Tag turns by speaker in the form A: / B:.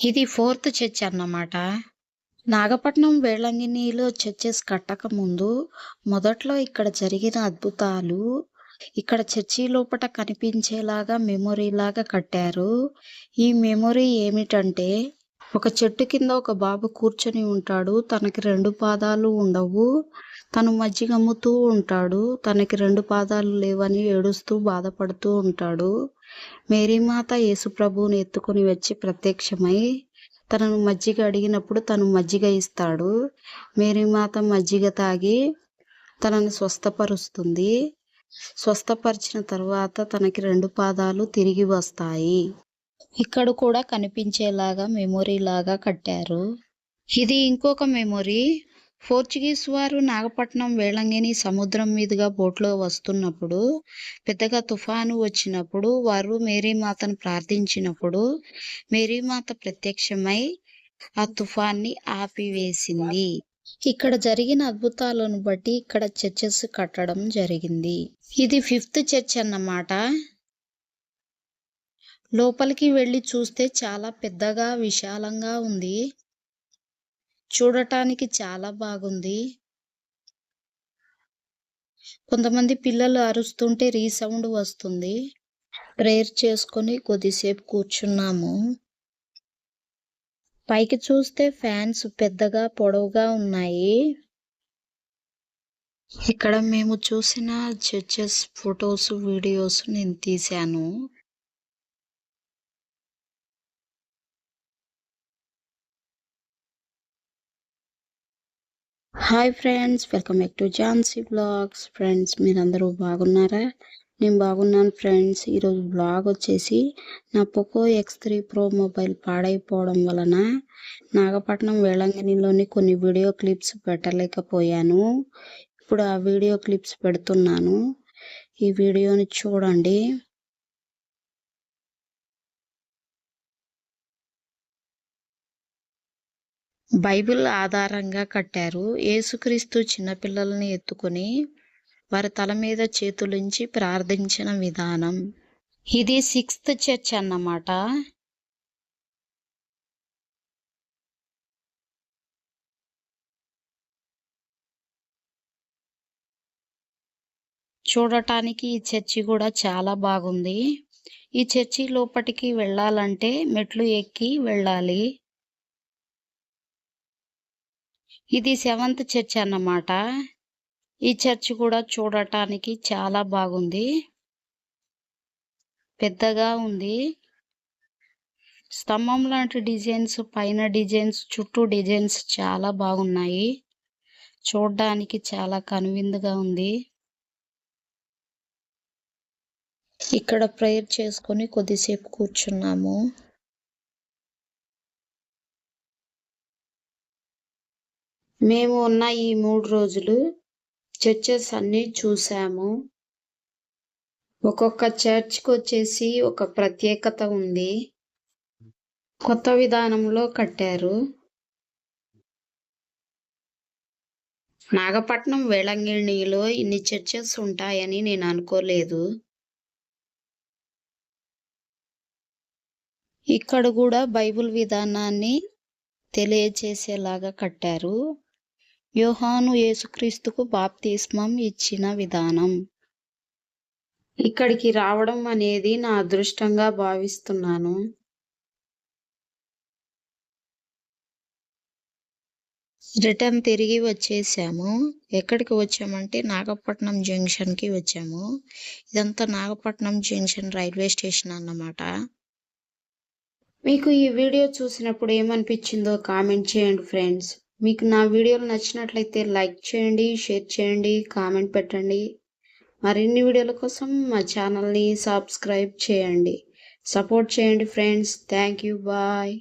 A: ఇది fourth church అన్నమాట. Nagapattinam వేళంగినిలో churches కట్టక ముందు మొదట్లో ఇక్కడ జరిగిన అద్భుతాలు ఇక్కడ చర్చి లోపట కనిపించేలాగా మెమొరీ లాగా కట్టారు. ఈ మెమొరీ ఏమిటంటే ఒక చెట్టు కింద ఒక బాబు కూర్చొని ఉంటాడు. తనకి రెండు పాదాలు ఉండవు. తను మజ్జిగ అమ్ముతూ ఉంటాడు. తనకి రెండు పాదాలు లేవని ఏడుస్తూ బాధపడుతూ ఉంటాడు. మేరీమాత యేసుప్రభువుని ఎత్తుకొని వచ్చి ప్రత్యక్షమై తనను మజ్జిగ అడిగినప్పుడు తను మజ్జిగ ఇస్తాడు. మేరీమాత మజ్జిగ తాగి తనను స్వస్థపరుస్తుంది. స్వస్థపరిచిన తర్వాత తనకి రెండు పాదాలు తిరిగి వస్తాయి. ఇక్కడ కూడా కనిపించేలాగా మెమొరీ లాగా కట్టారు. ఇది ఇంకొక మెమొరీ పోర్చుగీస్ వారు నాగపట్నం వేళంగిని సముద్రం మీదుగా బోట్లో వస్తున్నప్పుడు పెద్దగా తుఫాను వచ్చినప్పుడు వారు మేరీమాతను ప్రార్థించినప్పుడు మేరీమాత ప్రత్యక్షమై ఆ తుఫాన్ని ఆపివేసింది. ఇక్కడ జరిగిన అద్భుతాలను బట్టి ఇక్కడ చర్చెస్ కట్టడం జరిగింది. ఇది ఫిఫ్త్ చర్చ్ అన్నమాట. లోపలికి వెళ్ళి చూస్తే చాలా పెద్దగా విశాలంగా ఉంది. చూడటానికి చాలా బాగుంది. కొంతమంది పిల్లలు అరుస్తుంటే రీసౌండ్ వస్తుంది. ప్రేయర్ చేసుకొని కొద్దిసేపు కూర్చున్నాము. పైకి చూస్తే ఫ్యాన్స్ పెద్దగా పొడవుగా ఉన్నాయి. ఇక్కడ మేము చూసిన చర్చెస్ ఫొటోస్ వీడియోస్ నేను తీశాను. Hi friends welcome back to Jhansi blogs friends మీరందరూ బాగున్నారా? నేను బాగున్నాను ఫ్రెండ్స్ ఈరోజు బ్లాగ్ వచ్చేసి నా Poco X three pro mobile పాడైపోవడం వలన నాగపట్నం వేళంగినిలోని కొన్ని వీడియో క్లిప్స్ పెట్టలేకపోయాను. ఇప్పుడు ఆ వీడియో క్లిప్స్ పెడుతున్నాను. ఈ వీడియోని చూడండి. బైబిల్ ఆధారంగా కట్టారు. యేసుక్రీస్తు చిన్నపిల్లల్ని ఎత్తుకొని వారి తల మీద చేతులుంచి ప్రార్థించిన విధానం. ఇది సిక్స్త్ చర్చ్ అన్నమాట. చూడటానికి ఈ చర్చి కూడా చాలా బాగుంది. ఈ చర్చి లోపటికి వెళ్ళాలంటే మెట్లు ఎక్కి వెళ్ళాలి. ఇది సెవెంత్ చర్చ్ అన్నమాట. ఈ చర్చ్ కూడా చూడటానికి చాలా బాగుంది. పెద్దగా ఉంది. స్తంభం లాంటి డిజైన్స్ పైన డిజైన్స్ చుట్టూ డిజైన్స్ చాలా బాగున్నాయి. చూడడానికి చాలా కనువిందుగా ఉంది. ఇక్కడ ప్రేయర్ చేసుకొని కొద్దిసేపు కూర్చున్నాము. మేము ఉన్న ఈ మూడు రోజులు చర్చెస్ అన్నీ చూసాము ఒక్కొక్క చర్చ్కి వచ్చేసి ఒక ప్రత్యేకత ఉంది. కొత్త విధానంలో కట్టారు. నాగపట్నం వేళంగిణిలో ఇన్ని చర్చెస్ ఉంటాయని నేను అనుకోలేదు. ఇక్కడ కూడా బైబిల్ విధానాన్ని తెలియచేసేలాగా కట్టారు. యోహాను యేసుక్రీస్తుకు బాప్తిస్మం ఇచ్చిన విధానం. ఇక్కడికి రావడం అనేది నా అదృష్టంగా భావిస్తున్నాను. రిటర్న్ తిరిగి వచ్చేసాము. ఎక్కడికి వచ్చామంటే నాగపట్నం జంక్షన్కి వచ్చాము. ఇదంతా నాగపట్నం జంక్షన్ రైల్వే స్టేషన్ అన్నమాట. మీకు ఈ వీడియో చూసినప్పుడు ఏమనిపించిందో కామెంట్ చేయండి ఫ్రెండ్స్. మీకు నా వీడియోలు నచ్చినట్లయితే లైక్ చేయండి షేర్ చేయండి కామెంట్ పెట్టండి. మరిన్ని వీడియోల కోసం మా ఛానల్ని సబ్స్క్రైబ్ చేయండి. సపోర్ట్ చేయండి ఫ్రెండ్స్. Thank you. బాయ్.